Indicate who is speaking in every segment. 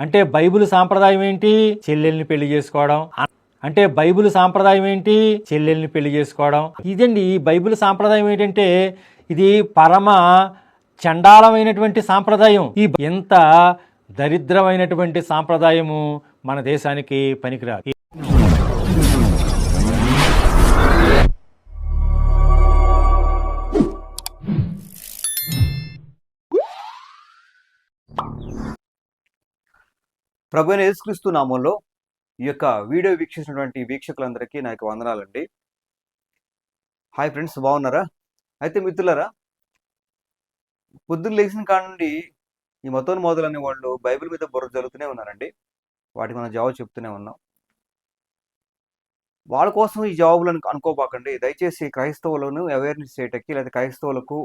Speaker 1: అంటే బైబిల్ సాంప్రదాయం ఏంటి? చెల్లెల్ని పెళ్ళి చేసుకోవడం. అంటే బైబిల్ సాంప్రదాయం ఏంటి? చెల్లెల్ని పెళ్ళి చేసుకోవడం. ఇదండి ఈ బైబిల్ సాంప్రదాయం ఏంటంటే ఇది పరమ చండాలమైనటువంటి సాంప్రదాయం. ఈ ఎంత దరిద్రమైనటువంటి సాంప్రదాయము మన దేశానికి పనికిరాదు.
Speaker 2: ప్రభు యేసుక్రీస్తు నామంలో ఈ యొక్క వీడియో వీక్షించినటువంటి వీక్షకులందరికీ నా యొక్క వందనాలండి. హాయ్ ఫ్రెండ్స్ బాగున్నారా? అయితే మిత్రులరా పొద్దున్న లేచిన కాడ నుండి ఈ మతోన్మోదులు అనే వాళ్ళు బైబిల్ మీద బుర్ర జరుగుతూనే ఉన్నారండి. వాటికి మనం జవాబు చెప్తూనే ఉన్నాం. వాళ్ళ కోసం ఈ జవాబులను అనుకోబాకండి. దయచేసి క్రైస్తవులను అవేర్నెస్ చేయటకి లేదా క్రైస్తవులకు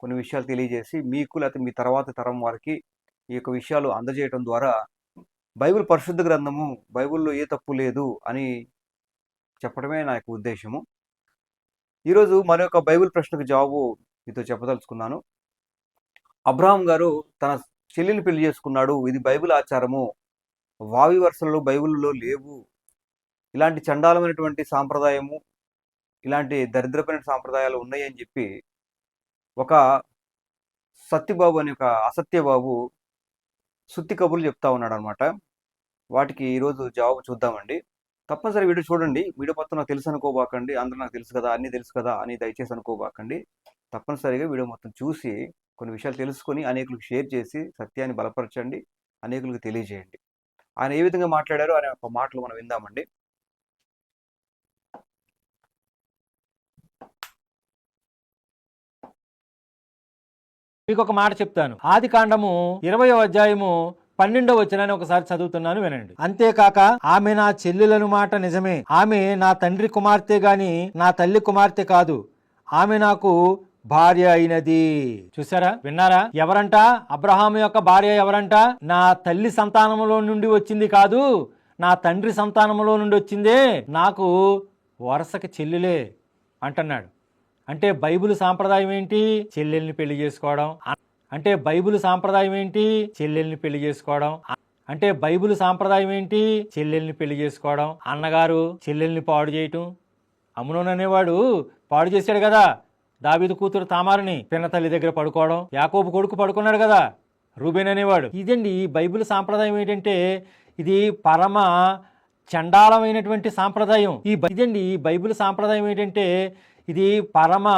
Speaker 2: కొన్ని విషయాలు తెలియజేసి మీకు లేకపోతే మీ తర్వాత తరం వారికి ఈ యొక్క విషయాలు అందజేయడం ద్వారా బైబిల్ పరిశుద్ధ గ్రంథము బైబిల్లో ఏ తప్పు లేదు అని చెప్పడమే నా యొక్క ఉద్దేశము. ఈరోజు మరొక బైబిల్ ప్రశ్నకు జవాబు మీతో చెప్పదలుచుకున్నాను. అబ్రహాం గారు తన చెల్లిని పెళ్ళి చేసుకున్నాడు. ఇది బైబిల్ ఆచారము. వావి వరుసలు బైబిల్లో లేవు. ఇలాంటి చండాలమైనటువంటి సాంప్రదాయము ఇలాంటి దరిద్రమైన సాంప్రదాయాలు ఉన్నాయని చెప్పి ఒక సత్యబాబు అనే ఒక అసత్యబాబు సుత్తి కబుర్లు చెప్తా ఉన్నాడు అనమాట వాటికి ఈరోజు జవాబు చూద్దామండి. తప్పనిసరి వీడియో చూడండి. వీడియో మొత్తం నాకు తెలుసు అనుకోబాకండి. అందరూ నాకు తెలుసు కదా అన్నీ తెలుసు కదా అని దయచేసి అనుకోబాకండి. తప్పనిసరిగా వీడియో మొత్తం చూసి కొన్ని విషయాలు తెలుసుకొని అనేకులకు షేర్ చేసి సత్యాన్ని బలపరచండి అనేకులకు తెలియజేయండి. ఆయన ఏ విధంగా మాట్లాడారో అనే ఒక మాటలు మనం విందామండి.
Speaker 1: మీకు ఒక మాట చెప్తాను. ఆది కాండము ఇరవయో అధ్యాయము పన్నెండో వచ్చినని ఒకసారి చదువుతున్నాను వినండి. అంతేకాక ఆమె నా చెల్లెలను మాట నిజమే. ఆమె నా తండ్రి కుమార్తె గాని నా తల్లి కుమార్తె కాదు. ఆమె నాకు భార్య అయినది. చూసారా విన్నారా? ఎవరంట? అబ్రహాం యొక్క భార్య ఎవరంట? నా తల్లి సంతానములో నుండి వచ్చింది కాదు. నా తండ్రి సంతానములో నుండి వచ్చిందే. నాకు వరుసకి చెల్లెలే అంటున్నాడు. అంటే బైబిల్ సాంప్రదాయం ఏంటి? చెల్లెల్ని పెళ్ళి చేసుకోవడం. అంటే బైబిల్ సాంప్రదాయం ఏంటి? చెల్లెల్ని పెళ్ళి చేసుకోవడం. అంటే బైబిల్ సాంప్రదాయం ఏంటి? చెల్లెల్ని పెళ్ళి చేసుకోవడం. అన్నగారు చెల్లెల్ని పాడు చేయటం. అమ్మునోన్ అనేవాడు పాడు చేశాడు కదా. దావీదు కూతురు తామారిని పిన్న తల్లి దగ్గర పడుకోవడం. యాకోబు కొడుకు పడుకున్నాడు కదా. రూబేన్ అనేవాడు. ఇదండి ఈ బైబిల్ సాంప్రదాయం ఏంటంటే ఇది పరమ చండాలమైనటువంటి సాంప్రదాయం. ఈ బై- ఇదండి ఈ బైబిల్ సాంప్రదాయం ఏంటంటే ఇది పరమ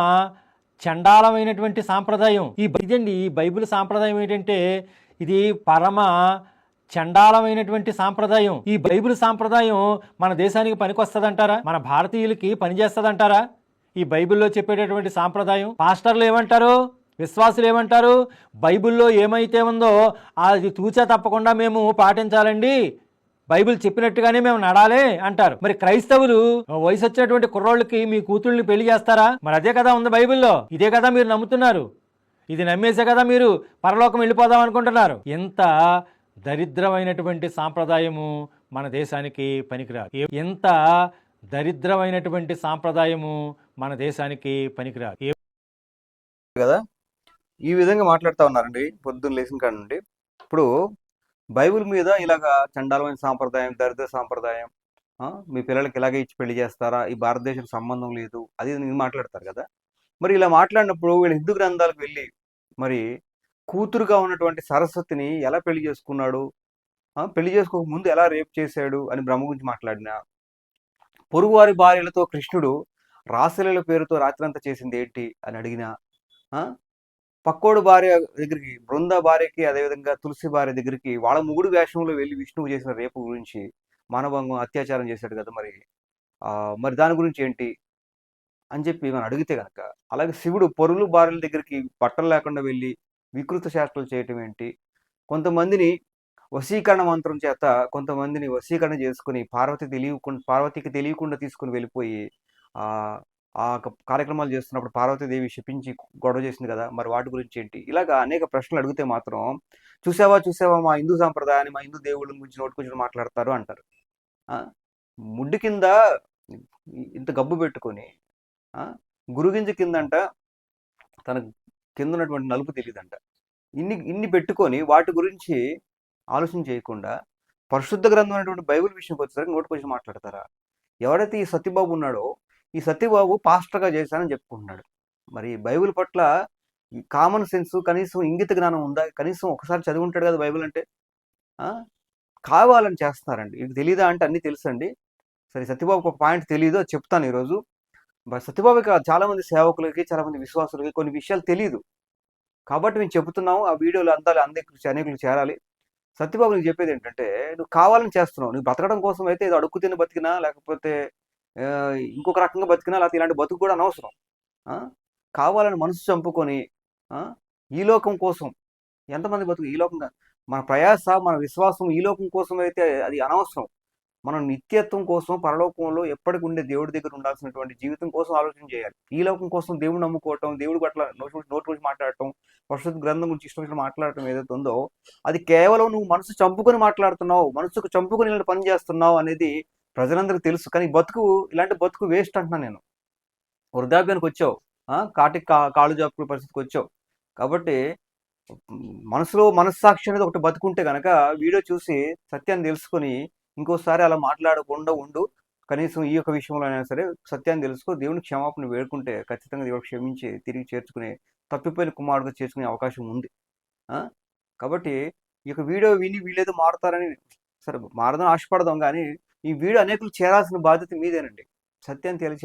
Speaker 1: చండాలమైనటువంటి సాంప్రదాయం. ఈ ఇదండి ఈ బైబిల్ సాంప్రదాయం ఏంటంటే ఇది పరమ చండాలమైనటువంటి సాంప్రదాయం. ఈ బైబిల్ సాంప్రదాయం మన దేశానికి పనికొస్తుందంటారా? మన భారతీయులకి పనిచేస్తుందంటారా? ఈ బైబిల్లో చెప్పేటటువంటి సాంప్రదాయం పాస్టర్లు ఏమంటారు? విశ్వాసులు ఏమంటారు? బైబిల్లో ఏమైతే ఉందో అది తూచా తప్పకుండా మేము పాటించాలండి. బైబిల్ చెప్పినట్టుగానే మేము నడాలే అంటారు. మరి క్రైస్తవులు వయసు వచ్చినటువంటి కుర్రోళ్ళకి మీ కూతుళ్ళని పెళ్ళి చేస్తారా? మరి అదే కదా ఉంది బైబిల్లో. ఇదే కదా మీరు నమ్ముతున్నారు. ఇది నమ్మేసే కదా మీరు పరలోకం వెళ్ళిపోదాం అనుకుంటున్నారు. ఎంత దరిద్రమైనటువంటి సాంప్రదాయము మన దేశానికి పనికిరాదు. ఎంత దరిద్రమైనటువంటి సాంప్రదాయము మన దేశానికి పనికిరాదు.
Speaker 2: కదా? ఈ విధంగా మాట్లాడుతూ ఉన్నారండి పొద్దున్న లేచిన కాడ నుండి. ఇప్పుడు బైబిల్ మీద ఇలాగా చండాలమైన సాంప్రదాయం దరిద్ర సాంప్రదాయం మీ పిల్లలకి ఇలాగే ఇచ్చి పెళ్ళి చేస్తారా? ఈ భారతదేశం సంబంధం లేదు. అది నేను మాట్లాడతారు కదా? మరి ఇలా మాట్లాడినప్పుడు వీళ్ళు హిందూ గ్రంథాలకు వెళ్ళి మరి కూతురుగా ఉన్నటువంటి సరస్వతిని ఎలా పెళ్ళి చేసుకున్నాడు? పెళ్ళి చేసుకోక ముందు ఎలా రేప్ చేశాడు? అని బ్రహ్మ గురించి మాట్లాడిన. పొరుగువారి భార్యలతో కృష్ణుడు రాసలీల పేరుతో రాత్రంతా చేసింది ఏంటి? అని అడిగిన. ఆ, పక్కోడు భార్య దగ్గరికి బృంద భార్యకి అదేవిధంగా తులసి భార్య దగ్గరికి వాళ్ళ ముగుడు వేషంలో వెళ్ళి విష్ణువు చేసిన రేపు గురించి మానభంగం అత్యాచారం చేశాడు కదా మరి. ఆ, మరి దాని గురించి ఏంటి? అని చెప్పి మనం అడిగితే కనుక అలాగే శివుడు పొరులు భార్యల దగ్గరికి బట్టలు లేకుండా వెళ్ళి వికృత శాస్త్రాలు చేయటం ఏంటి? కొంతమందిని వశీకరణ మంత్రం చేత కొంతమందిని వశీకరణ చేసుకుని పార్వతి తెలియకుండా పార్వతికి తెలియకుండా తీసుకుని వెళ్ళిపోయి ఆ కార్యక్రమాలు చేస్తున్నప్పుడు పార్వతీదేవి శపించి గొడవ చేసింది కదా మరి వాటి గురించి ఏంటి? ఇలాగా అనేక ప్రశ్నలు అడిగితే మాత్రం చూసావా చూసావా మా హిందూ సాంప్రదాయాన్ని మా హిందూ దేవుళ్ళ గురించి నోటుకొచ్చి మాట్లాడతారు అంటారు. ఆ, ముడ్డు కింద ఇంత గబ్బు పెట్టుకొని ఆ, గురుగింజ కిందంట తన కింద ఉన్నటువంటి నలుపు తెలియదంట ఇన్ని ఇన్ని పెట్టుకొని వాటి గురించి ఆలోచన చేయకుండా పరిశుద్ధ గ్రంథం అనేటువంటి బైబిల్ విషయంకి వచ్చేసరికి నోటికి మాట్లాడతారా? ఎవరైతే ఈ సత్యబాబు ఉన్నాడో ఈ సత్యబాబు పాస్టర్గా చేశానని చెప్పుకుంటున్నాడు. మరి బైబిల్ పట్ల ఈ కామన్ సెన్స్ కనీసం ఇంగిత జ్ఞానం ఉందా? కనీసం ఒకసారి చదివి ఉంటాడు కదా బైబిల్ అంటే? ఆ? కావాలని చేస్తున్నారండి. ఇది తెలీదా అంటే అన్నీ తెలుసండి. సరే సత్యబాబుకి ఒక పాయింట్ తెలియదు అది చెప్తాను ఈరోజు. సత్యబాబుకి చాలామంది సేవకులకి చాలా మంది విశ్వాసులకి కొన్ని విషయాలు తెలియదు కాబట్టి మేము చెబుతున్నాము ఆ వీడియోలు అందాలి అందరికి అనేకులు చేరాలి. సత్యబాబు నీకు చెప్పేది ఏంటంటే నువ్వు కావాలని చేస్తున్నావు. నువ్వు బతకడం కోసం అయితే ఏదో అడుక్కు తిని బతికినా లేకపోతే ఇంకొక రకంగా బతికినా లేకపోతే ఇలాంటి బతుకు కూడా అనవసరం ఆ? కావాలని మనసు చంపుకొని ఆ? ఈ లోకం కోసం ఎంతమంది బతుకు ఈ లోకం మన ప్రయాస మన విశ్వాసం ఈ లోకం కోసం అయితే అది అనవసరం మనం నిత్యత్వం కోసం పరలోకంలో ఎప్పటికి ఉండే దేవుడి దగ్గర ఉండాల్సినటువంటి జీవితం కోసం ఆలోచన చేయాలి ఈ లోకం కోసం దేవుడు నమ్ముకోవటం దేవుడి పట్ల నోటి నోటి గురించి మాట్లాడటం పరిశుద్ధ గ్రంథం గురించి ఇష్టం మాట్లాడటం ఏదైతే ఉందో అది కేవలం నువ్వు మనసు చంపుకొని మాట్లాడుతున్నావు మనసుకు చంపుకొని పని చేస్తున్నావు అనేది ప్రజలందరికీ తెలుసు. కానీ బతుకు ఇలాంటి బతుకు వేస్ట్ అంటున్నాను నేను. వృద్ధాప్యానికి వచ్చావు. కాటి కాటికి కా కాళ్ళు జాపుకునే పరిస్థితికి వచ్చావు. కాబట్టి మనసులో మనస్సాక్షి అనేది ఒకటి బతుకుంటే కనుక వీడియో చూసి సత్యాన్ని తెలుసుకొని ఇంకోసారి అలా మాట్లాడకుండా ఉండు. కనీసం ఈ యొక్క విషయంలో అయినా సరే సత్యాన్ని తెలుసుకో. దేవుని క్షమాపణ వేడుకుంటే ఖచ్చితంగా దేవుడు క్షమించి తిరిగి చేర్చుకునే తప్పిపోయిన కుమారుడుగా చేర్చుకునే అవకాశం ఉంది. ఆ? కాబట్టి ఈ యొక్క వీడియో విని వీళ్ళేదో మారుతారని సరే మారదని ఆశపడదాం కానీ ఈ వీడియో అనేకులు చేరాల్సిన బాధ్యత మీదేనండి. సత్యాన్ని తెలియ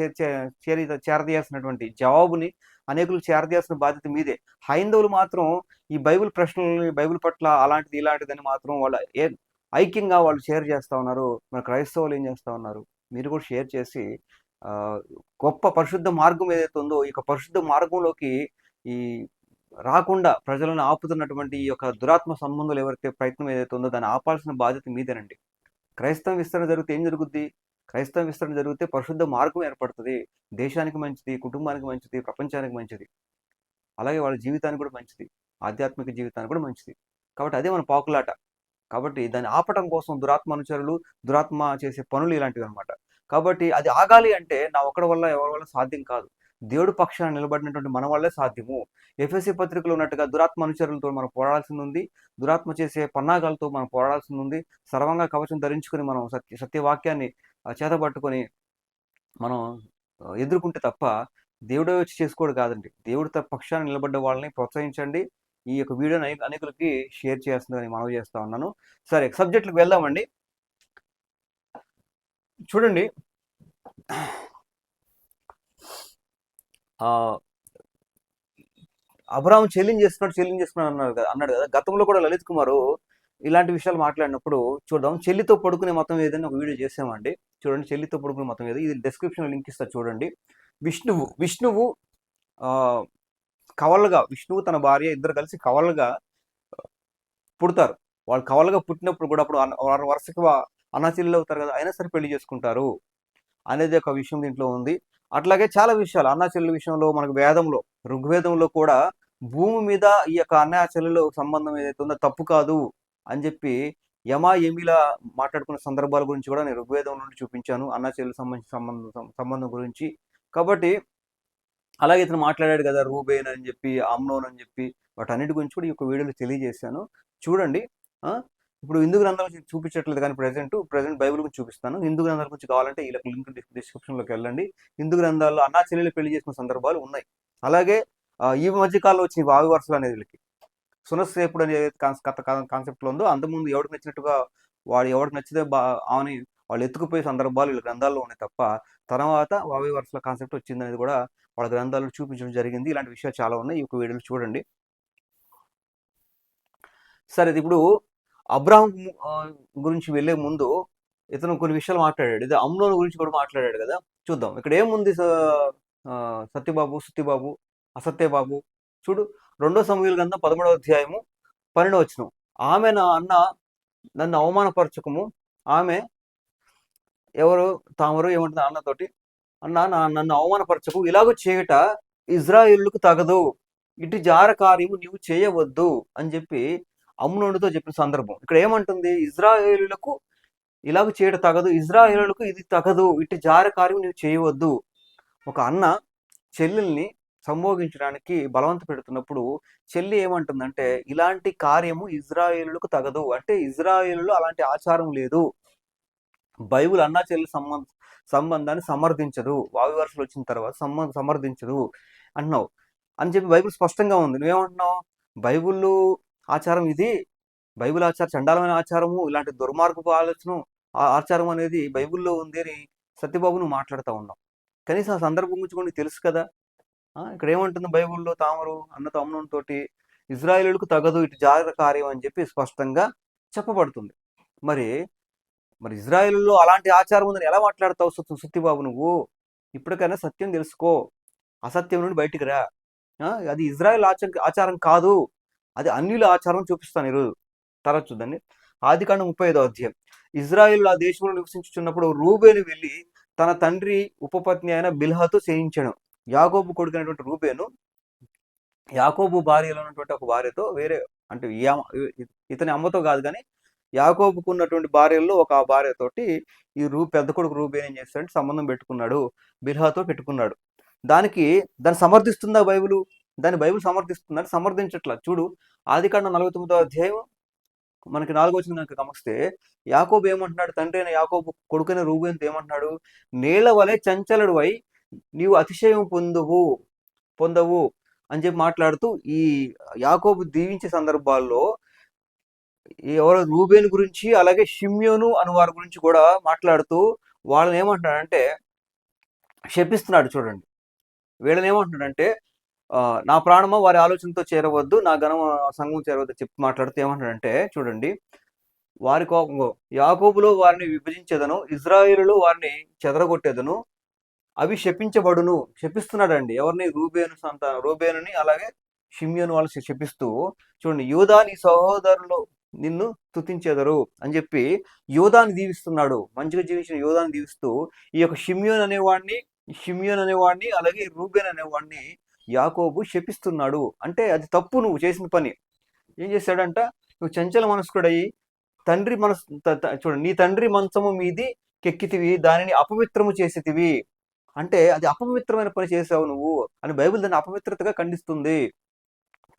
Speaker 2: చేరి చేరదీయాల్సినటువంటి జవాబుని అనేకులు చేరదీయాల్సిన బాధ్యత మీదే. హైందవులు మాత్రం ఈ బైబిల్ ప్రశ్నలు బైబిల్ పట్ల అలాంటిది ఇలాంటిదని మాత్రం వాళ్ళ ఏ ఐక్యంగా వాళ్ళు షేర్ చేస్తూ ఉన్నారు. మన క్రైస్తవులు ఏం చేస్తూ ఉన్నారు? మీరు కూడా షేర్ చేసి ఆ, గొప్ప పరిశుద్ధ మార్గం ఏదైతే ఉందో ఈ యొక్క పరిశుద్ధ మార్గంలోకి ఈ రాకుండా ప్రజలను ఆపుతున్నటువంటి ఈ యొక్క దురాత్మ సంబంధాలు ఎవరైతే ప్రయత్నం ఏదైతే ఉందో దాన్ని ఆపాల్సిన బాధ్యత మీదేనండి. క్రైస్తవ విస్తరణ జరిగితే ఏం జరుగుద్ది? క్రైస్తవ విస్తరణ జరిగితే పరిశుద్ధ మార్గం ఏర్పడుతుంది. దేశానికి మంచిది కుటుంబానికి మంచిది ప్రపంచానికి మంచిది. అలాగే వాళ్ళ జీవితానికి కూడా మంచిది. ఆధ్యాత్మిక జీవితానికి కూడా మంచిది. కాబట్టి అదే మన పాకులాట. కాబట్టి దాన్ని ఆపటం కోసం దురాత్మ అనుచరులు దురాత్మ చేసే పనులు ఇలాంటివి అనమాట కాబట్టి అది ఆగాలి అంటే నా ఒక్కడి వల్ల ఎవరి వల్ల సాధ్యం కాదు. దేవుడు పక్షాన నిలబడినటువంటి మన వల్లే సాధ్యము. ఎఫ్ఎస్సి పత్రికలో ఉన్నట్టుగా దురాత్మ అనుచరులతో మనం పోరాడాల్సింది ఉంది దురాత్మ చేసే పన్నాగాలతో మనం పోరాడాల్సింది ఉంది సర్వంగా కవచం ధరించుకొని మనం సత్య సత్యవాక్యాన్ని చేతబట్టుకొని మనం ఎదుర్కొంటే తప్ప దేవుడే వచ్చి చేసుకోడు కాదండి. దేవుడి తప్ప పక్షాన నిలబడ్డ వాళ్ళని ప్రోత్సహించండి. ఈ యొక్క వీడియోని అనేకులకి షేర్ చేస్తుందని మనవి చేస్తా ఉన్నాను. సరే సబ్జెక్టులకు వెళ్దామండి. చూడండి. అబ్రాహం చెల్లింగ్ చేస్తున్నాడు చెల్లింగ్ చేస్తున్నాడు అన్నారు కదా అన్నాడు కదా. గతంలో కూడా లలిత్ కుమారు ఇలాంటి విషయాలు మాట్లాడినప్పుడు చూద్దాం చెల్లితో పడుకునే మతం ఏదైనా ఒక వీడియో చేసామండి. చూడండి చెల్లితో పడుకునే మతం ఏదో. ఇది డిస్క్రిప్షన్ లింక్ ఇస్తా చూడండి. విష్ణువు విష్ణువు కవలగా విష్ణువు తన భార్య ఇద్దరు కలిసి కవలగా పుడతారు. వాళ్ళు కవలగా పుట్టినప్పుడు కూడా అప్పుడు వరుసగా వారు వరుసకి అవుతారు కదా అయినా సరే పెళ్ళి చేసుకుంటారు అనేది ఒక విషయం దీంట్లో ఉంది. అట్లాగే చాలా విషయాలు. అన్నాచెల్లి విషయంలో మనకు వేదంలో ఋగ్వేదంలో కూడా భూమి మీద ఈ యొక్క అన్న సంబంధం ఏదైతే ఉందో తప్పు కాదు అని చెప్పి యమా ఎమిలా మాట్లాడుకున్న సందర్భాల గురించి కూడా నేను ఋగ్వేదం నుండి చూపించాను. అన్న సంబంధించి సంబంధించిన సంబంధం సంబంధం గురించి. కాబట్టి అలాగే ఇతను మాట్లాడాడు కదా రూబేన్ అని చెప్పి అమ్నోన్ అని చెప్పి వాటన్నిటి గురించి కూడా ఈ యొక్క వీడియోలో తెలియజేశాను. చూడండి ఇప్పుడు హిందూ గ్రంథాల గురించి చూపించట్లేదు కానీ ప్రజెంట్ ప్రజెంట్ బైబిల్ గురించి చూపిస్తాను. హిందూ గ్రంథాల గురించి కావాలంటే ఈ లింక్ డిస్క్రిప్షన్లోకి వెళ్ళండి. హిందూ గ్రంథాల్లో అన్నా చెల్లెలు పెళ్ళి చేసుకున్న సందర్భాలు ఉన్నాయి. అలాగే ఈ మధ్య కాలంలో వచ్చిన వావి వరుసలు అనేది వీళ్ళకి. సునస్సేపుడు అనే కాన్స్- కథ కాన్సెప్ట్ ఉందో అంతకుముందు ఎవరికి నచ్చినట్టుగా వాడు ఎవరికి నచ్చితే బా ఆమెని వాళ్ళు ఎత్తుకుపోయే సందర్భాలు వీళ్ళ గ్రంథాల్లో ఉన్నాయి తప్ప తర్వాత వావి వరుసల కాన్సెప్ట్ వచ్చింది అనేది కూడా వాళ్ళ గ్రంథాల్లో చూపించడం జరిగింది. ఇలాంటి విషయాలు చాలా ఉన్నాయి. ఈ యొక్క వీడియోలు చూడండి. సరే ఇప్పుడు అబ్రాహం గురించి వెళ్ళే ముందు ఇతను కొన్ని విషయాలు మాట్లాడాడు. ఇది అమ్లోన్ గురించి కూడా మాట్లాడాడు కదా. చూద్దాం. ఇక్కడ ఏముంది సత్యబాబు సుత్తిబాబు అసత్యబాబు? చూడు రెండో సమూహల గ్రంథం పదమూడవ అధ్యాయము పన్నెండవ వచ్చిన ఆమె నా అన్న నన్ను అవమానపరచకము. ఆమె ఎవరు? తామరు ఏమంటుంది అన్నతోటి అన్న నా నన్ను అవమానపరచకు. ఇలాగ చేయట ఇజ్రాయిల్కు తగదు. ఇటు జార కార్యము నీవు చేయవద్దు అని చెప్పి అమ్మునుడితో చెప్పిన సందర్భం. ఇక్కడ ఏమంటుంది? ఇజ్రాయేలులకు ఇలాగ చేయడం తగదు. ఇజ్రాయేలులకు ఇది తగదు. ఇటు జార కార్యం నీవు చేయవద్దు. ఒక అన్న చెల్లెల్ని సంభోగించడానికి బలవంత పెడుతున్నప్పుడు చెల్లి ఏమంటుందంటే ఇలాంటి కార్యము ఇజ్రాయేలులకు తగదు. అంటే ఇజ్రాయేలులో అలాంటి ఆచారం లేదు. బైబుల్ అన్నా చెల్లి సంబంధ సంబంధాన్ని సమర్థించదు. వావి వరుసలు వచ్చిన తర్వాత సంబంధం సమర్థించదు. అంటున్నావు. అని చెప్పి బైబిల్ స్పష్టంగా ఉంది. నువ్వేమంటున్నావు? బైబుల్లో ఆచారం ఇది. బైబిల్ ఆచారం చండాలమైన ఆచారము ఇలాంటి దుర్మార్గపు ఆలోచన ఆ ఆచారం అనేది బైబిల్లో ఉంది అని సత్యబాబును మాట్లాడుతూ ఉన్నాం కనీసం ఆ సందర్భం గురించి తెలుసు కదా. ఆ, ఇక్కడ ఏమంటుంది బైబిల్లో తామరు అన్న తమ్ముడు ఇజ్రాయేలుకు తగదు ఇటు జాగ్రత్త కార్యం అని చెప్పి స్పష్టంగా చెప్పబడుతుంది. మరి మరి ఇజ్రాయేల్లో అలాంటి ఆచారం ఉందని ఎలా మాట్లాడతావు సు- సుత్తిబాబు నువ్వు? ఇప్పటికైనా సత్యం తెలుసుకో. అసత్యం నుండి బయటికి రా. అది ఇజ్రాయెల్ ఆచారం ఆచారం కాదు. అది అన్యుల ఆచారం చూపిస్తాను ఈరోజు. తర్వాత చూద్దండి. ఆది కాండం ముప్పై ఐదో అధ్యాయం. ఇజ్రాయిల్ ఆ దేశంలో నివసించుచున్నప్పుడు రూబేను వెళ్ళి తన తండ్రి ఉపపత్ని అయిన బిల్హాతో చేయించాడు కొడుకు కొడుకునటువంటి రూబేను యాకోబు భార్యలో ఉన్నటువంటి ఒక భార్యతో వేరే అంటే ఇతని అమ్మతో కాదు కానీ యాకోబుకు ఉన్నటువంటి భార్యల్లో ఒక భార్యతోటి ఈ రూ పెద్ద కొడుకు రూబేన్ ఏం చేస్తాడంటే సంబంధం పెట్టుకున్నాడు. బిల్హాతో పెట్టుకున్నాడు. దానికి దాన్ని సమర్థిస్తుందా బైబిల్? దాన్ని బైబిల్ సమర్థిస్తుందని సమర్థించట్లా. చూడు ఆదికాండం నలభై తొమ్మిదో అధ్యాయం మనకి నాలుగో వచ్చిన కనుక గమనిస్తే యాకోబు ఏమంటున్నాడు? తండ్రి అయిన యాకోబు కొడుకైన రూబేన్తో ఏమంటున్నాడు? నీళ్ళ వలె చంచలుడు అయి నీవు అతిశయం పొందువు పొందవు అని చెప్పి మాట్లాడుతూ ఈ యాకోబు దీవించే సందర్భాల్లో ఎవరో రూబేన్ గురించి అలాగే షిమ్యోను అని వారి గురించి కూడా మాట్లాడుతూ వాళ్ళని ఏమంటున్నాడంటే శపిస్తున్నాడు చూడండి. వీళ్ళని ఏమంటున్నాడంటే నా ప్రాణమా వారి ఆలోచనతో చేరవద్దు నా ఘనం సంఘం చేరవద్దు చెప్పి మాట్లాడుతూ ఏమంటాడంటే చూడండి వారి కోపం యాకోబులో వారిని విభజించేదను ఇజ్రాయేలులో వారిని చెదరగొట్టేదను అవి శపించబడును శపిస్తున్నాడండి. ఎవరిని? రూబేను సంత రూబేనుని అలాగే షిమ్యోను వాళ్ళు శపిస్తూ చూడండి యూదా నీ సహోదరులు నిన్ను స్తుతించెదరు అని చెప్పి యోధాని దీవిస్తున్నాడు. మంచిగా జీవించిన యోధాని దీవిస్తూ ఈ యొక్క షిమ్యోన్ అనేవాడిని షిమ్యోన్ అనేవాడిని అలాగే రూబేన్ అనేవాడిని యాకోబు శపిస్తున్నాడు. అంటే అది తప్పు నువ్వు చేసిన పని. ఏం చేశాడంట? నువ్వు చంచల మనస్కుడయి తండ్రి మనసు త- చూడండి నీ తండ్రి మంచము మీది కెక్కితివి దానిని అపవిత్రము చేసేతివి. అంటే అది అపవిత్రమైన పని చేసావు నువ్వు అని బైబిల్ దాన్ని అపవిత్రతగా ఖండిస్తుంది.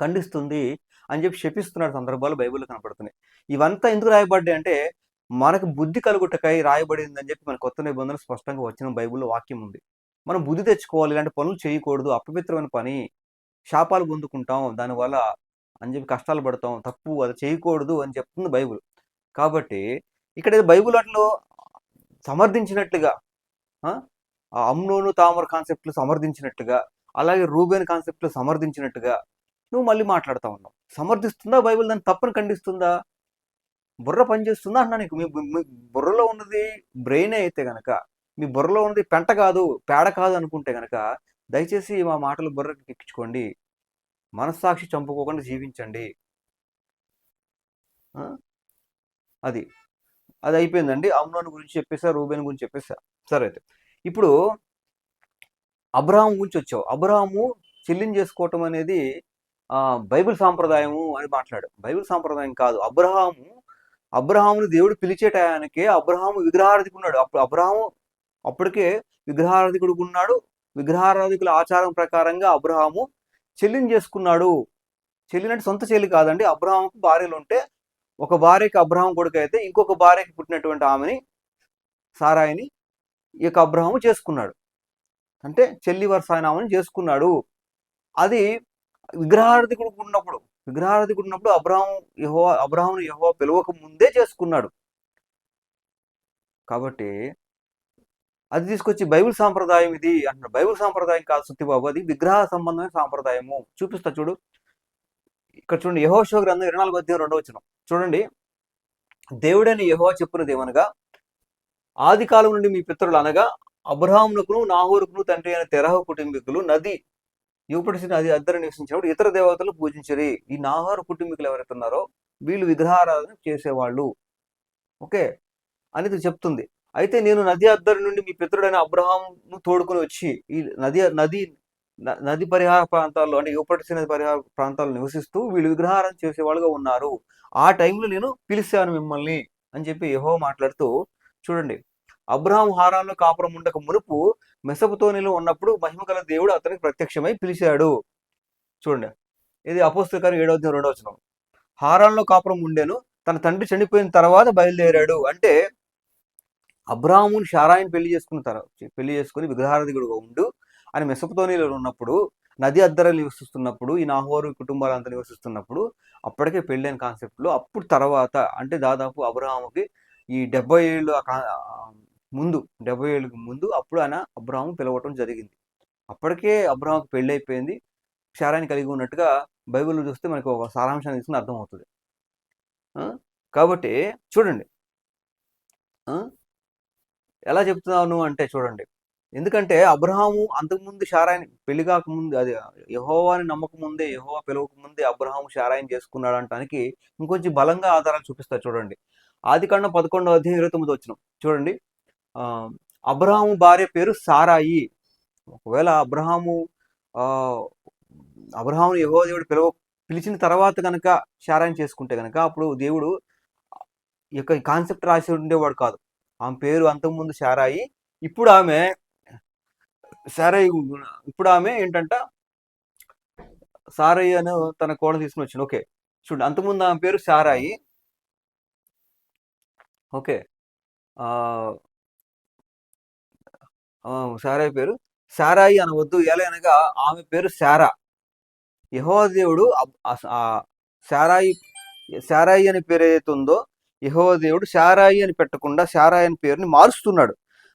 Speaker 2: ఖండిస్తుంది అని చెప్పి శపిస్తున్నాడు సందర్భాలు బైబిల్లో కనపడుతున్నాయి. ఇవంతా ఎందుకు రాయబడ్డాయి అంటే మనకు బుద్ధి కలుగుటకై రాయబడింది అని చెప్పి మన కొత్త నిబంధన స్పష్టంగా వచ్చిన బైబిల్లో వాక్యం ఉంది. మనం బుద్ధి తెచ్చుకోవాలి ఇలాంటి పనులు చేయకూడదు అపవిత్రమైన పని శాపాలు పొందుకుంటాం దానివల్ల అని చెప్పి కష్టాలు పడతాం తప్పు అది చేయకూడదు అని చెప్తుంది బైబిల్. కాబట్టి ఇక్కడ బైబిల్ అట్లో సమర్థించినట్లుగా అమ్నోను తామర కాన్సెప్ట్లు సమర్థించినట్టుగా అలాగే రూబేన్ కాన్సెప్ట్లు సమర్థించినట్టుగా నువ్వు మళ్ళీ మాట్లాడుతూ ఉన్నావు. సమర్థిస్తుందా బైబిల్ దాన్ని తప్పని ఖండిస్తుందా? బుర్ర పనిచేస్తుందా అన్నా నీకు? మీ బుర్రలో ఉన్నది బ్రెయిన్ అయితే గనక మీ బుర్రలో ఉన్నది పెంట కాదు పేడ కాదు అనుకుంటే గనక దయచేసి మా మాటలు బుర్రకి ఎక్కించుకోండి. మనస్సాక్షి చంపుకోకుండా జీవించండి. ఆ? అది. అది అయిపోయిందండి. అమ్నోన్ గురించి చెప్పేసా రూబేన్ గురించి చెప్పేసా. సరే అయితే. ఇప్పుడు అబ్రహాం గురించి వచ్చావు. అబ్రహాము చెల్లించి చేసుకోవటం అనేది బైబిల్ సాంప్రదాయము అని మాట్లాడు. బైబిల్ సాంప్రదాయం కాదు. అబ్రహాము అబ్రహాముని దేవుడు పిలిచే టయానికే అబ్రహాము విగ్రహార్థికున్నాడు ఉన్నాడు. అప్పుడు అబ్రహాము అప్పటికే విగ్రహారాధికుడు ఉన్నాడు. విగ్రహారాధికుల ఆచారం ప్రకారంగా అబ్రహాము చెల్లిని చేసుకున్నాడు. చెల్లినంటే సొంత చెల్లి కాదండి. అబ్రహాంకు భార్యలు ఉంటే ఒక భార్యకి అబ్రహాం కొడుకు అయితే ఇంకొక భార్యకి పుట్టినటువంటి ఆమెని సారాయిని ఈ యొక్క అబ్రహాము చేసుకున్నాడు. అంటే చెల్లి వరసాయనామని చేసుకున్నాడు. అది విగ్రహారధికుడు ఉన్నప్పుడు విగ్రహారధికుడు ఉన్నప్పుడు అబ్రహాం యహో అబ్రహామును యహో పిలవక ముందే చేసుకున్నాడు. కాబట్టి అది తీసుకొచ్చి బైబిల్ సాంప్రదాయం ఇది అంటున్నాడు బైబిల్ సాంప్రదాయం కాదు సుత్తిబాబు అది విగ్రహ సంబంధమైన సాంప్రదాయము. చూపిస్తా చూడు. ఇక్కడ చూడండి యహోశో గ్రంథం ఇరవై నాలుగు అధ్యాయం రెండవ వచ్చిన చూడండి. దేవుడని యహో చెప్పినది ఏమనగా ఆది కాలం నుండి మీ పితరులు అనగా అబ్రహామునకును నాహూరుకును తండ్రి అయిన తెరహ కుటుంబీకులు నది యూపటిసి నది అద్దరు నివసించినప్పుడు ఇతర దేవతలు పూజించరి. ఈ నాహారు కుటుంబీకులు ఎవరైతే ఉన్నారో వీళ్ళు విగ్రహారాధన చేసేవాళ్ళు. ఓకే? అనేది చెప్తుంది. అయితే నేను నది అద్దరి నుండి మీ పితరుడైన అబ్రహాంను తోడుకొని వచ్చి ఈ నది నది న- నది పరిహార ప్రాంతాల్లో అంటే యూపటిసి నది పరిహార ప్రాంతాల్లో నివసిస్తూ వీళ్ళు విగ్రహారాధన చేసేవాళ్ళుగా ఉన్నారు. ఆ టైంలో నేను పిలిచాను మిమ్మల్ని అని చెప్పి యహో మాట్లాడుతూ చూడండి అబ్రహాం హారాల్లో కాపురం ఉండక మునుపు మెసపుతోనిలో ఉన్నప్పుడు మహిమగల దేవుడు అతనికి ప్రత్యక్షమై పిలిచాడు. చూడండి ఇది అపోస్తకారం ఏడవ రెండవ వచనం. హారాల్లో కాపురం ఉండేను తన తండ్రి చనిపోయిన తర్వాత బయలుదేరాడు. అంటే అబ్రాహ్ముని షారాయిని పెళ్ళి చేసుకున్న తర్వాత పెళ్ళి చేసుకుని విగ్రహారధికుడుగా ఉండు ఆయన మెసపతోనిలో ఉన్నప్పుడు నది అద్దరలు నివసిస్తున్నప్పుడు ఈ నాహోరు కుటుంబాలంతా నివసిస్తున్నప్పుడు అప్పటికే పెళ్ళైన కాన్సెప్ట్లో అప్పుడు తర్వాత అంటే దాదాపు అబ్రహాముకి ఈ డెబ్బై ఏళ్ళు ఆ ముందు డెబ్బై ఏళ్ళకి ముందు అప్పుడు ఆయన అబ్రహాము పిలవటం జరిగింది. అప్పటికే అబ్రహాంకి పెళ్ళి అయిపోయింది క్షారాన్ని కలిగి ఉన్నట్టుగా బైబిల్లో చూస్తే మనకు ఒక సారాంశాన్ని తీసుకుని అర్థమవుతుంది. కాబట్టి చూడండి. ఎలా చెప్తున్నాను అంటే చూడండి. ఎందుకంటే అబ్రహాము అంతకుముందు షారాయిని పెళ్ళి కాకముందు అది యహోవాని నమ్మకముందే యహోవా పిలవక ముందే అబ్రహాము షారాయిని చేసుకున్నాడు అంటానికి ఇంకొంచెం బలంగా ఆధారాలు చూపిస్తారు చూడండి. ఆది కన్నా పదకొండవ అధ్యాయం ఇరవై తొమ్మిది వచ్చిన చూడండి. ఆ, అబ్రహాము భార్య పేరు సారాయి. ఒకవేళ అబ్రహాము ఆ, యహో దేవుడు పిలవ పిలిచిన తర్వాత కనుక షారాయిని చేసుకుంటే కనుక అప్పుడు దేవుడు ఈ యొక్క కాన్సెప్ట్ రాసి ఉండేవాడు కాదు. ఆమె పేరు అంతకుముందు సారాయి ఇప్పుడు ఆమె సారాయి ఇప్పుడు ఆమె ఏంటంట? సారయ్య అని తన కోడ తీసుకుని వచ్చింది. ఓకే. చూడండి అంతకుముందు ఆమె పేరు సారాయి ఓకే. ఆ, సారాయి పేరు సారాయి అనవద్దు. ఎలా అనగా ఆమె పేరు శారా. యహోదేవుడు దేవుడు ఆ- సారాయి సారాయి అనే పేరు ఏదైతే ఉందో యహోవ దేవుడు శారాయి అని పెట్టకుండా శారాయి అని పేరుని మారుస్తున్నాడు.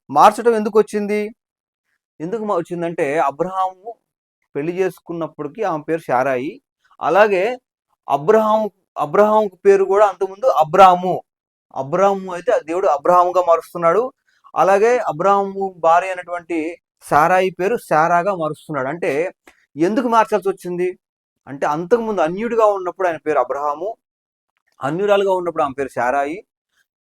Speaker 2: మార్చడం ఎందుకు వచ్చింది? ఎందుకు వచ్చిందంటే అబ్రహాము పెళ్ళి చేసుకున్నప్పటికీ ఆమె పేరు శారాయి. అలాగే అబ్రహాం అబ్రహాం పేరు కూడా అంతకుముందు అబ్రాము. అబ్రాము అయితే దేవుడు అబ్రహాముగా మారుస్తున్నాడు. అలాగే అబ్రాహము భార్య అయినటువంటి సారాయి పేరు సారాగా మారుస్తున్నాడు. అంటే ఎందుకు మార్చాల్సి వచ్చింది? అంటే అంతకుముందు అన్యుడిగా ఉన్నప్పుడు ఆయన పేరు అబ్రహాము. అన్యురాలుగా ఉన్నప్పుడు ఆమె పేరు శారాయి.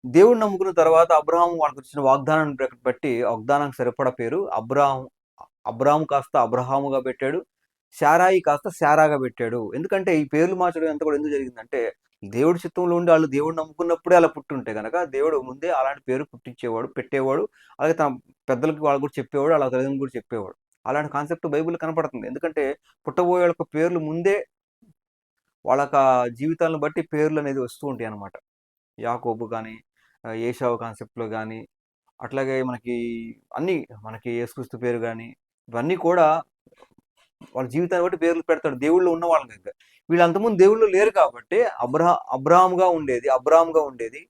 Speaker 2: దేవుడు నమ్ముకున్న తర్వాత అబ్రహాం వాళ్ళకి వచ్చిన వాగ్దానాన్ని బట్టి- వాగ్దానానికి సరిపడ పేరు అబ్రహాం అబ్రాహాము కాస్త అబ్రహాముగా పెట్టాడు. శారాయి కాస్త శారాగా పెట్టాడు. ఎందుకంటే ఈ పేర్లు మార్చడం ఎంత కూడా ఎందుకు జరిగిందంటే దేవుడి చిత్తంలో ఉండి వాళ్ళు దేవుడు నమ్ముకున్నప్పుడే అలా పుట్టుంటే కనుక దేవుడు ముందే అలాంటి పేరు పుట్టించేవాడు పెట్టేవాడు. అలాగే తన పెద్దలకి వాళ్ళు కూడా చెప్పేవాడు అలా తల్లిదండ్రులు కూడా చెప్పేవాడు. అలాంటి కాన్సెప్ట్ బైబిల్ కనపడుతుంది. ఎందుకంటే పుట్టబోయే వాళ్ళ పేర్లు ముందే వాళ్ళ జీవితాలను బట్టి పేర్లు అనేది వస్తూ ఉంటాయి అన్నమాట యాకోబు కానీ ఏషావు కాన్సెప్ట్లో కానీ అట్లాగే మనకి అన్ని మనకి యేసుక్రీస్తు పేరు కానీ ఇవన్నీ కూడా వాళ్ళ జీవితాన్ని బట్టి పేర్లు పెడతాడు. దేవుళ్ళు ఉన్న వాళ్ళ దగ్గర వీళ్ళు అంతకుముందు దేవుళ్ళు లేరు కాబట్టి అబ్రహా అబ్రాహాముగా ఉండేది అబ్రాహాముగా ఉండేది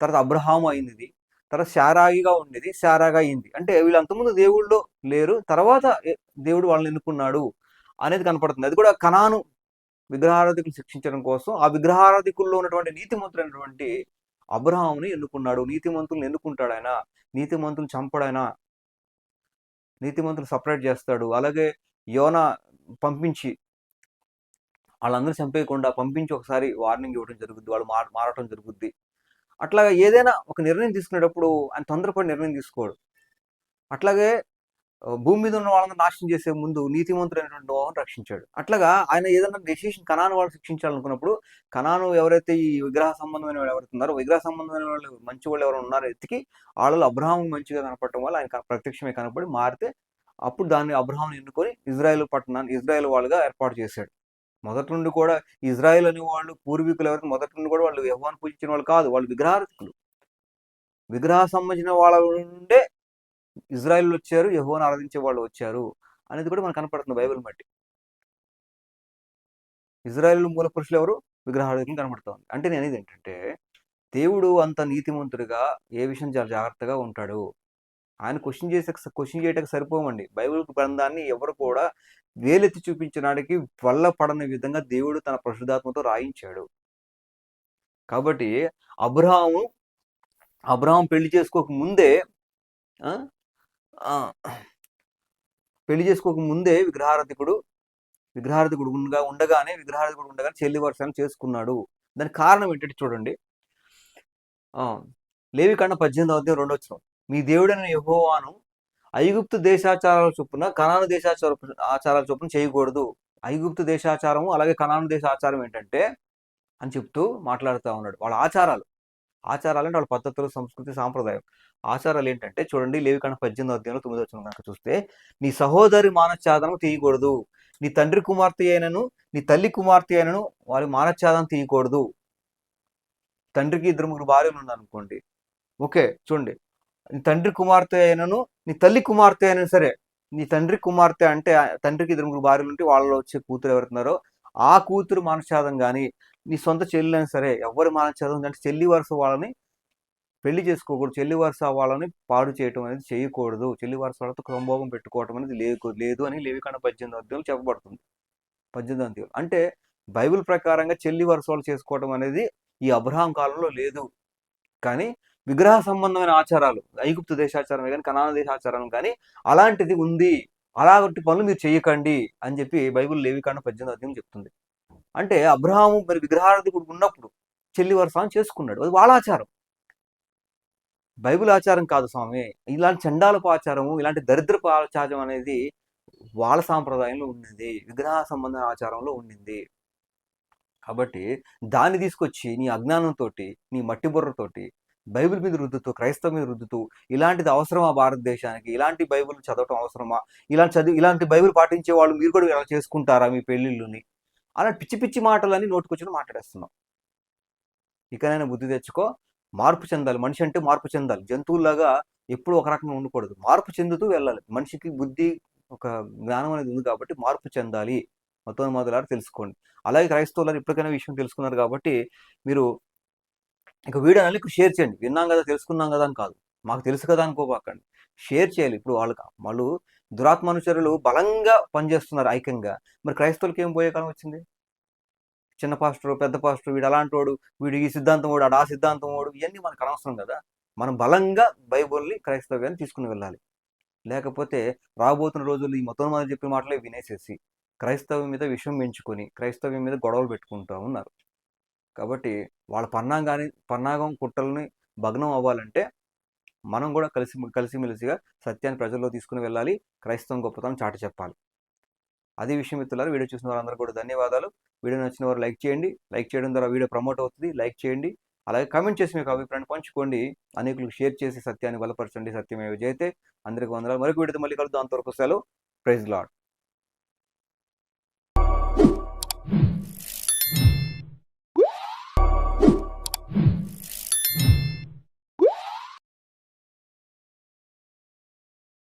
Speaker 2: తర్వాత అబ్రహాం అయింది తర్వాత శారాగిగా ఉండేది శారాగా అయింది. అంటే వీళ్ళు అంతకుముందు దేవుళ్ళు లేరు తర్వాత దేవుడు వాళ్ళని ఎన్నుకున్నాడు అనేది కనపడుతుంది. అది కూడా కణాను విగ్రహారాధికులు శిక్షించడం కోసం ఆ విగ్రహారాధికుల్లో ఉన్నటువంటి నీతిమంతులైనటువంటి అబ్రహాముని ఎన్నుకున్నాడు. నీతిమంతులను ఎన్నుకుంటాడు ఆయన. నీతిమంతులు చంపడాయన నీతిమంతులు సపరేట్ చేస్తాడు. అలాగే యోన పంపించి వాళ్ళందరూ చంపేయకుండా పంపించి ఒకసారి వార్నింగ్ ఇవ్వడం జరుగుద్ది. వాళ్ళు మార మారటం జరుగుద్ది. అట్లాగే ఏదైనా ఒక నిర్ణయం తీసుకునేటప్పుడు ఆయన తొందరపడి నిర్ణయం తీసుకోడు. అట్లాగే భూమి మీద ఉన్న వాళ్ళని నాశనం చేసే ముందు నీతిమంతుడైనటువంటి నోవాహును రక్షించాడు. అట్లాగా ఆయన ఏదైనా డెసిషన్ కణాను వాళ్ళు శిక్షించాలనుకున్నప్పుడు కణాను ఎవరైతే ఈ విగ్రహ సంబంధమైన వాళ్ళు ఎవరైతే ఉన్నారో విగ్రహ సంబంధమైన వాళ్ళు మంచి వాళ్ళు ఎవరైనా ఉన్నారో ఎత్తికి వాళ్ళలో అబ్రహాం మంచిగా కనపడటం వల్ల ఆయన ప్రత్యక్షమే కనపడి మారితే అప్పుడు దాన్ని అబ్రహాం ఎన్నుకొని ఇజ్రాయెల్ పట్టణాన్ని ఇజ్రాయెల్ వాళ్ళుగా ఏర్పాటు చేశాడు. మొదటి నుండి కూడా ఇజ్రాయెల్ అనే వాళ్ళు పూర్వీకులు ఎవరైతే మొదటి నుండి కూడా వాళ్ళు యెహోవాను పూజించిన వాళ్ళు కాదు వాళ్ళు విగ్రహారధికులు విగ్రహ సంబంధించిన వాళ్ళ నుండే ఇజ్రాయెల్ వచ్చారు యెహోవాను ఆరాధించే వాళ్ళు వచ్చారు అనేది కూడా మనకు కనపడుతుంది బైబిల్ బట్టి ఇజ్రాయెల్ మూల పురుషులు ఎవరు? విగ్రహారాధికులు కనబడుతుంది అంటే నేను అనేది ఏంటంటే దేవుడు అంత నీతిమంతుడిగా ఏ విషయం చాలా జాగ్రత్తగా ఉంటాడు. ఆయన క్వశ్చన్ చేసే క్వశ్చన్ చేయడానికి సరిపోమండి. బైబిల్ గ్రంథాన్ని ఎవరు కూడా వేలెత్తి చూపించడానికి వల్ల పడని విధంగా దేవుడు తన పరిశుద్ధాత్మతో రాయించాడు. కాబట్టి అబ్రహాము అబ్రహాం పెళ్ళి చేసుకోక ముందే ఆ, పెళ్ళి చేసుకోక ముందే విగ్రహారధికుడు విగ్రహారధికుడు ఉండగా ఉండగానే విగ్రహారధికుడు ఉండగానే చెల్లి వర్షాన్ని చేసుకున్నాడు. దానికి కారణం ఏంటంటే చూడండి. ఆ, లేవికాండ పద్దెనిమిది అధ్యాయం రెండో వచ్చిన మీ దేవుడైన యహోవాను ఐగుప్తు దేశాచారాల చొప్పున కనాను దేశాచార ఆచారాల చొప్పున చేయకూడదు. ఐగుప్తు దేశాచారము అలాగే కనాను దేశ ఆచారం ఏంటంటే అని చెప్తూ మాట్లాడుతూ ఉన్నాడు. వాళ్ళ ఆచారాలు. ఆచారాలు అంటే వాళ్ళ పద్ధతులు సంస్కృతి సాంప్రదాయం. ఆచారాలు ఏంటంటే చూడండి లేవికాండ పద్దెనిమిది అధ్యాయంలో తొమ్మిది వచ్చిన కనుక చూస్తే నీ సహోదరి మానఛాదనం తీయకూడదు. నీ తండ్రి కుమార్తె అయినను నీ తల్లి కుమార్తె అయినను వారి మానఛాదనం తీయకూడదు. తండ్రికి ఇద్దరు ముగ్గురు భార్యలు ఉన్నారనుకోండి ఓకే చూడండి. నీ తండ్రి కుమార్తె అయినను నీ తల్లి కుమార్తె అయినా సరే నీ తండ్రి కుమార్తె అంటే ఆ తండ్రికి ఇద్దరు ముగ్గురు భార్యలు ఉంటే వాళ్ళలో వచ్చే కూతురు ఎవరుతున్నారో ఆ కూతురు మానసాదం కానీ నీ సొంత చెల్లి అయినా సరే ఎవరు మానఛాదం అంటే చెల్లి వరుస వాళ్ళని పెళ్ళి చేసుకోకూడదు. చెల్లి వరుస వాళ్ళని పాడు చేయటం అనేది చేయకూడదు. చెల్లి వరుస వాళ్ళతో సంభోగం పెట్టుకోవటం అనేది లేదు లేదు అని లేవికాండ పద్దెనిమిది అధ్యాయులు చెప్పబడుతుంది. పద్దెనిమిది అధ్యాయులు అంటే బైబిల్ ప్రకారంగా చెల్లి వరుస వాళ్ళు చేసుకోవటం అనేది ఈ అబ్రహాం కాలంలో లేదు. కానీ విగ్రహ సంబంధమైన ఆచారాలు ఐగుప్తు దేశాచారమే కానీ కనాన దేశాచారం కానీ అలాంటిది ఉంది. అలాంటి పనులు మీరు చేయకండి అని చెప్పి బైబిల్ లేవికాండ పద్దెనిమిది అధ్యాయం చెప్తుంది. అంటే అబ్రహాము మరి విగ్రహార్థకుడు ఉన్నప్పుడు చెల్లి వరుస చేసుకున్నాడు. అది వాళ్ళ ఆచారం. బైబిల్ ఆచారం కాదు స్వామి. ఇలాంటి చండాలపు ఆచారము ఇలాంటి దరిద్రపు ఆచారం అనేది వాళ్ళ సాంప్రదాయంలో ఉండింది. విగ్రహ సంబంధ ఆచారంలో ఉండింది. కాబట్టి దాన్ని తీసుకొచ్చి నీ అజ్ఞానంతో నీ మట్టి బుర్రతోటి బైబిల్ మీద రుద్దుతూ క్రైస్తవ మీద రుద్దుతూ ఇలాంటిది అవసరమా భారతదేశానికి? ఇలాంటి బైబిల్ చదవటం అవసరమా? ఇలాంటి చదివి ఇలాంటి బైబిల్ పాటించే వాళ్ళు మీరు కూడా ఇలా చేసుకుంటారా మీ పెళ్ళిళ్ళుని? అలా పిచ్చి పిచ్చి మాటలని నోటుకొచ్చిన మాట్లాడేస్తున్నాం. ఇకనైనా బుద్ధి తెచ్చుకో మార్పు చెందాలి. మనిషి అంటే మార్పు చెందాలి. జంతువులాగా ఎప్పుడు ఒక రకంగా ఉండకూడదు. మార్పు చెందుతూ వెళ్ళాలి. మనిషికి బుద్ధి ఒక జ్ఞానం అనేది ఉంది కాబట్టి మార్పు చెందాలి. మొత్తం మొదలారు తెలుసుకోండి. అలాగే క్రైస్తవులు ఇప్పటికైనా విషయం తెలుసుకున్నారు కాబట్టి మీరు ఇక వీడియో అనేది షేర్ చేయండి. విన్నాం కదా తెలుసుకున్నాం కదా అని కాదు. మాకు తెలుసు కదా అనుకోబాకండి. షేర్ చేయాలి. ఇప్పుడు వాళ్ళకి వాళ్ళు దురాత్మానుచరులు బలంగా పనిచేస్తున్నారు ఐక్యంగా. మరి క్రైస్తవులకి ఏం పోయే కాలం వచ్చింది? చిన్న పాస్టర్ పెద్ద పాస్టర్ వీడు అలాంటి వాడు వీడు ఈ సిద్ధాంతం వాడు ఆ సిద్ధాంతం వాడు ఇవన్నీ మనకు అనవసరం కదా. మనం బలంగా బైబుల్ని క్రైస్తవ్యాన్ని తీసుకుని వెళ్ళాలి. లేకపోతే రాబోతున్న రోజుల్లో ఈ మొత్తం మంది చెప్పిన మాటలే వినేసేసి క్రైస్తవం మీద విషయం పెంచుకొని క్రైస్తవ్యం మీద గొడవలు పెట్టుకుంటూ ఉన్నారు. కాబట్టి వాళ్ళ పన్నాగాన్ని పన్నాగం కుట్టలని భగ్నం అవ్వాలంటే మనం కూడా కలిసి కలిసిమెలిసిగా సత్యాన్ని ప్రజల్లో తీసుకుని వెళ్ళాలి క్రైస్తవం గొప్పతనం చాటి చెప్పాలి. అదే విషయం మిత్రులారు వీడియో చూసిన వారందరూ కూడా ధన్యవాదాలు. వీడియో నచ్చిన వారు లైక్ చేయండి. లైక్ చేయడం ద్వారా వీడియో ప్రమోట్ అవుతుంది. లైక్ చేయండి. అలాగే కామెంట్ చేసి మీకు అభిప్రాయాన్ని పంచుకోండి. అనేకులకు షేర్ చేసి సత్యాన్ని బలపరచండి. సత్యమేవ విజయతే. అందరికీ వందనాలు. మరొక వీడియోతో మళ్ళీ కలుద్దాం. అంతవరకు సెలవు. Praise lord